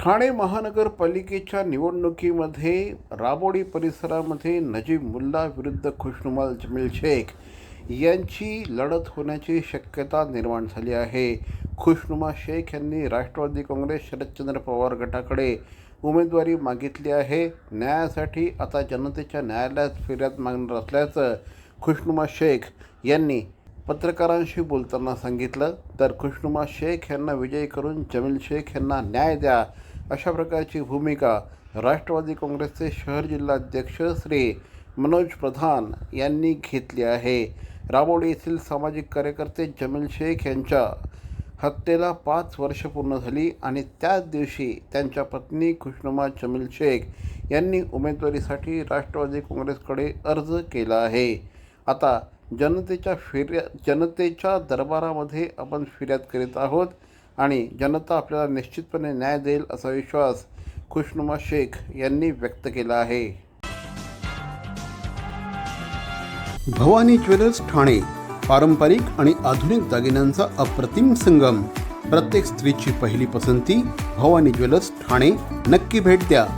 ठाणे महानगरपालिकेच्या निवडणुकीमध्ये राबोडी परिसरामध्ये नजीब मुल्ला विरुद्ध खुशनुमाल जमील शेख यांची लढत होण्याची शक्यता निर्माण झाली आहे. खुशनुमा शेख यांनी राष्ट्रवादी काँग्रेस शरदचंद्र पवार गटाकडे उमेदवारी मागितली आहे. न्यायासाठी आता जनतेच्या न्यायालयात फिर्याद मागणार असल्याचं खुशनुमा शेख यांनी पत्रकारांशी बोलताना सांगितलं. तर खुशनुमा शेख यांना विजयी करून जमील शेख यांना न्याय द्या. अशा प्रकारची भूमिका राष्ट्रवादी काँग्रेसचे शहर जिल्हाध्यक्ष श्री मनोज प्रधान यांनी घेतली आहे. राबोडी येथील सामाजिक कार्यकर्ते जमील शेख यांच्या हत्येला पाच वर्ष पूर्ण झाली आणि त्याच दिवशी त्यांच्या पत्नी खुशनुमा जमील शेख यांनी उमेदवारीसाठी राष्ट्रवादी काँग्रेसकडे अर्ज केला आहे. आता जनतेच्या फिर्या जनतेच्या दरबारामध्ये आपण फिर्याद करीत आहोत. आणि जनता आपल्याला निश्चितपणे न्याय देईल असा विश्वास खुशनुमा शेख यांनी व्यक्त केला आहे. भवानी ज्वेलर्स ठाणे पारंपरिक आणि आधुनिक दागिन्यांचा अप्रतिम संगम. प्रत्येक स्त्रीची पहिली पसंती भवानी ज्वेलर्स ठाणे. नक्की भेट द्या.